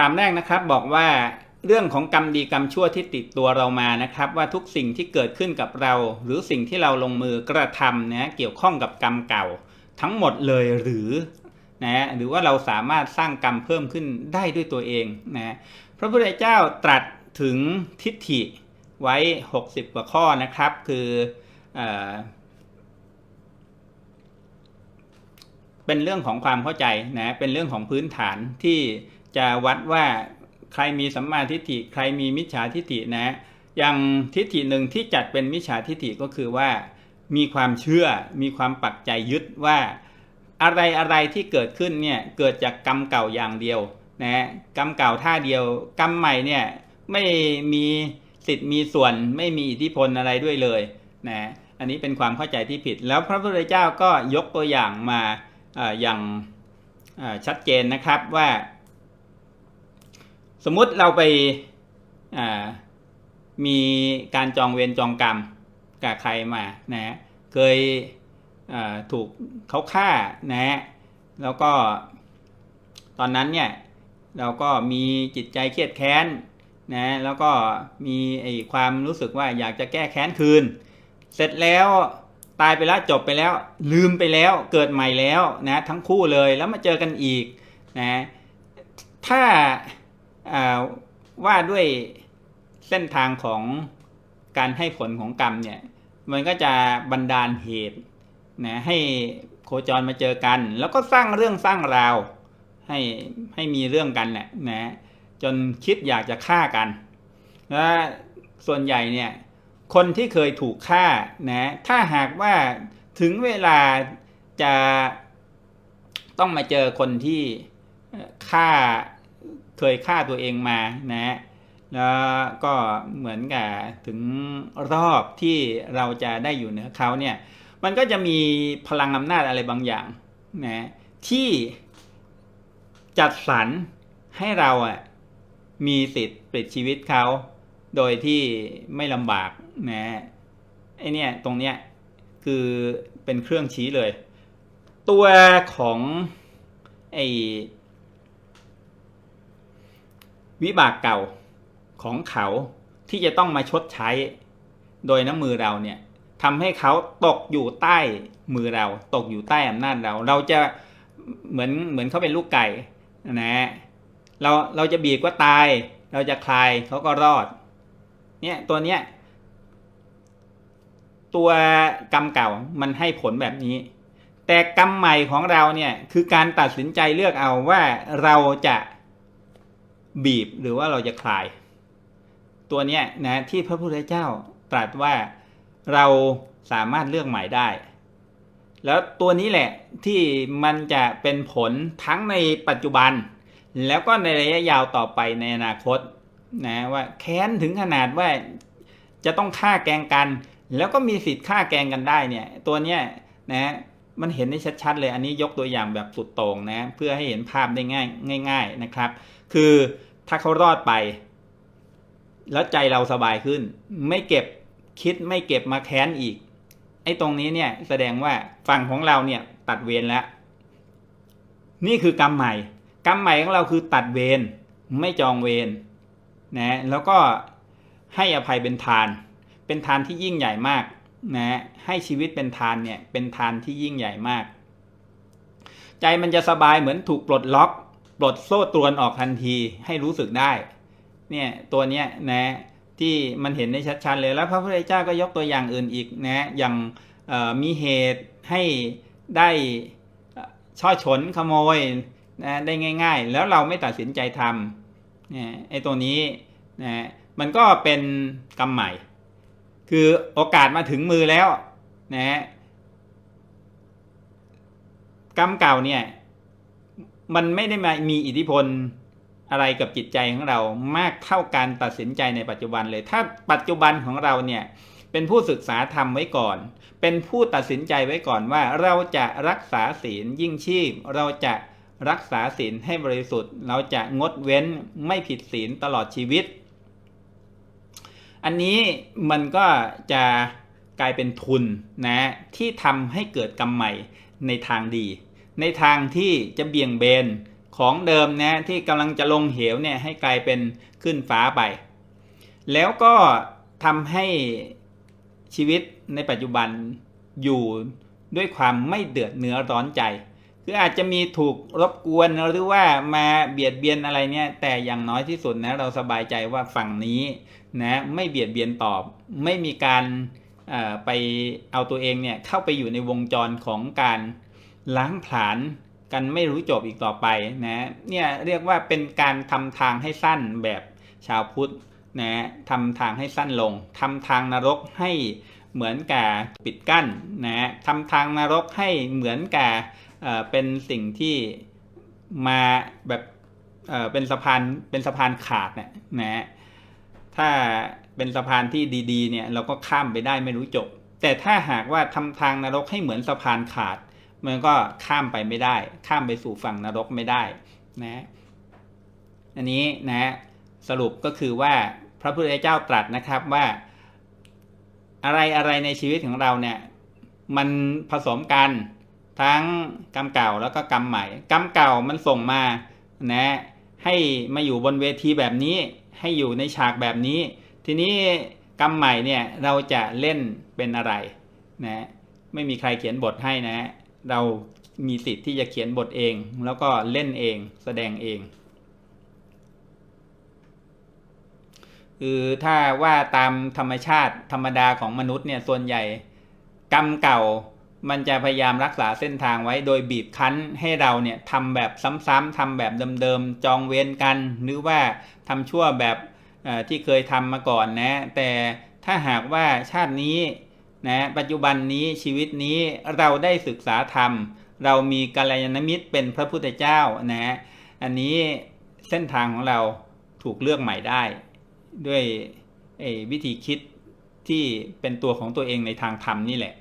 ถามแรกนะครับบอกว่าเรื่องของกรรมดีกรรมชั่วที่ติดตัวเรามานะครับ ว่าทุกสิ่งที่เกิดขึ้นกับเรา หรือสิ่งที่เราลงมือกระทำนะเกี่ยวข้องกับกรรมเก่า ทั้งหมดเลยหรือนะหรือว่าเราสามารถสร้างกรรมเพิ่มขึ้นได้ด้วยตัวเองนะพระพุทธเจ้าตรัสถึงทิฏฐิไว้ 60 กว่าข้อนะครับ คือเออเป็นเรื่องของความเข้าใจนะเป็นเรื่องของพื้นฐานที่ จะวัดว่าใครมีสัมมาทิฏฐิใครมีมิจฉาทิฏฐินะ อย่างทิฏฐิหนึ่งที่จัดเป็นมิจฉาทิฏฐิก็คือว่า มีความเชื่อมีความปักใจยึดว่า อะไรอะไรที่เกิดขึ้นเนี่ยเกิดจากกรรมเก่าอย่างเดียวนะกรรมเก่าท่าเดียว กรรมใหม่เนี่ยไม่มีสิทธิ์มีส่วนไม่มีอิทธิพลอะไรด้วยเลยนะอันนี้เป็นความเข้าใจที่ผิด แล้วพระพุทธเจ้าก็ยกตัวอย่างมาออย่างชัดเจนนะครับว่า สมมุติเราไปมีการจองเวรจองกรรมกับใครมานะฮะเคยถูกเขาฆ่านะฮะแล้วก็ตอนนั้นเนี่ยเราก็มีจิตใจเครียดแค้นนะแล้วก็มีไอความรู้สึกว่าอยากจะแก้แค้นคืน เสร็จแล้วตายไปแล้วจบไปแล้ว ลืมไปแล้วเกิดใหม่แล้วนะทั้งคู่เลยแล้วมาเจอกันอีกนะถ้า ว่าด้วยเส้นทางของการให้ผลของกรรมเนี่ย มันก็จะบันดาลเหตุนะให้โคจรมาเจอกัน แล้วก็สร้างเรื่องสร้างราว ให้ให้มีเรื่องกันแหละนะจนคิดอยากจะฆ่ากันและส่วนใหญ่เนี่ยคนที่เคยถูกฆ่านะถ้าหากว่าถึงเวลาจะต้องมาเจอคนที่ฆ่า เคยฆ่าตัวเองมานะแล้วก็เหมือนกับถึงรอบที่เราจะได้อยู่เหนือเขาเนี่ยมันก็จะมีพลังอำนาจอะไรบางอย่างนะที่จัดสรรให้เราอะมีสิทธิ์ปลิดชีวิตเขา โดยที่ไม่ลำบากนะไอเนี่ยตรงเนี้ยคือเป็นเครื่องชี้เลย ตัวของไอ วิบากเก่าของเขาที่จะต้องมาชดใช้ โดยน้ำมือเราเนี่ยทำให้เขาตกอยู่ใต้มือเรา ตกอยู่ใต้อำนาจเรา เราจะเหมือนเหมือนเขาเป็นลูกไก่นะฮะเราเราจะบีบก็ตาย เราจะคลายเขาก็รอด เนี่ยตัวเนี้ยตัวกรรมเก่ามันให้ผลแบบนี้ แต่กรรมใหม่ของเราเนี่ยคือการตัดสินใจเลือกเอาว่าเราจะ บีบหรือว่าเราจะคลาย ตัวเนี้ยนะที่พระพุทธเจ้าตรัสว่าเราสามารถเลือกใหม่ได้ แล้วตัวนี้แหละที่มันจะเป็นผลทั้งในปัจจุบัน แล้วก็ในระยะยาวต่อไปในอนาคตนะว่าแค้นถึงขนาดว่าจะต้องฆ่าแกงกัน แล้วก็มีสิทธิ์ฆ่าแกงกันได้เนี่ยตัวเนี้ยนะ มันเห็นได้ชัดๆเลย อันนี้ยกตัวอย่างแบบสุดโต่งนะเพื่อให้เห็นภาพได้ง่ายง่ายๆนะครับ คือถ้าเขารอดไป แล้วใจเราสบายขึ้น ไม่เก็บคิดไม่เก็บมาแค้นอีก ไอ้ตรงนี้เนี่ยแสดงว่าฝั่งของเราเนี่ยตัดเวรแล้ว นี่คือกรรมใหม่ กรรมใหม่ของเราคือตัดเวรไม่จองเวรนะแล้วก็ให้อภัยเป็นทาน เป็นทานที่ยิ่งใหญ่มาก นะให้ชีวิตเป็นทานเนี่ยเป็นทานที่ยิ่งใหญ่มาก ใจมันจะสบายเหมือนถูกปลดล็อก ปลดโซ่ตรวนออกทันทีให้รู้สึกได้เนี่ยตัวเนี้ยนะที่มันเห็นได้ชัดๆเลยแล้วพระพุทธเจ้าก็ยกตัวอย่างอื่นอีกนะอย่างมีเหตุให้ได้ช่อฉนขโมยนะได้ง่าย ๆ แล้วเราไม่ตัดสินใจทำเนี่ยไอ้ตัวนี้นะมันก็เป็นกรรมใหม่ คือโอกาสมาถึงมือแล้วนะฮะกรรมเก่าเนี่ย มันไม่ได้มามีอิทธิพลอะไรกับจิตใจของเรามากเท่าการตัดสินใจในปัจจุบันเลย ถ้าปัจจุบันของเราเนี่ยเป็นผู้ศึกษาธรรมไว้ก่อน เป็นผู้ตัดสินใจไว้ก่อนว่าเราจะรักษาศีลยิ่งชีพ เราจะรักษาศีลให้บริสุทธิ์ เราจะงดเว้นไม่ผิดศีลตลอดชีวิต อันนี้มันก็จะกลายเป็นทุนนะที่ทำให้เกิดกรรมใหม่ในทางดี ในทางที่จะเบี่ยงเบนของเดิมนะที่กำลังจะลงเหวเนี่ยให้กลายเป็นขึ้นฟ้าไป แล้วก็ทำให้ชีวิตในปัจจุบันอยู่ด้วยความไม่เดือดเนื้อร้อนใจ คืออาจจะมีถูกรบกวนหรือว่ามาเบียดเบียนอะไรเนี่ยแต่อย่างน้อยที่สุดนะเราสบายใจว่าฝั่งนี้นะไม่เบียดเบียนตอบ ไม่มีการไปเอาตัวเองเนี่ยเข้าไปอยู่ในวงจรของการล้างผลาญกันไม่รู้จบอีกต่อไปนะเนี่ยเรียกว่าเป็นการทำทางให้สั้นแบบชาวพุทธนะทำทางให้สั้นลงทำทางนรกให้เหมือนกับปิดกั้นนะทำทางนรกให้เหมือนกับ เป็นสิ่งที่มาแบบเเป็นสะพานเป็นสะพานขาดเนี่ยนะถ้าเป็นสะพานที่ดีๆเนี่ยเราก็ข้ามไปได้ไม่รู้จบ แต่ถ้าหากว่าทำทางนรกให้เหมือนสะพานขาด มันก็ข้ามไปไม่ได้ ข้ามไปสู่ฝั่งนรกไม่ได้นะอันนี้นะสรุปก็คือว่าพระพุทธเจ้าตรัสนะครับว่า อะไรอะไรในชีวิตของเราเนี่ยมันผสมกัน ทั้งกรรมเก่าแล้วก็กรรมใหม่ กรรมเก่ามันส่งมานะให้มาอยู่บนเวทีแบบนี้ ให้อยู่ในฉากแบบนี้ ทีนี้กรรมใหม่เนี่ยเราจะเล่นเป็นอะไรนะไม่มีใครเขียนบทให้นะ เรามีสิทธิ์ที่จะเขียนบทเอง แล้วก็เล่นเองแสดงเองคือถ้าว่าตามธรรมชาติธรรมดาของมนุษย์เนี่ยส่วนใหญ่กรรมเก่า มันจะพยายามรักษาเส้นทางไว้โดยบีบคั้นให้เราเนี่ยทำแบบซ้ำๆทำแบบเดิมๆจองเวรกัน หรือว่าทำชั่วแบบที่เคยทำมาก่อนนะ แต่ถ้าหากว่าชาตินี้นะปัจจุบันนี้ชีวิตนี้เราได้ศึกษาธรรม เรามีกัลยาณมิตรเป็นพระพุทธเจ้านะอันนี้เส้นทางของเราถูกเลือกใหม่ได้ ด้วยวิธีคิดที่เป็นตัวของตัวเองในทางธรรมนี่แหละ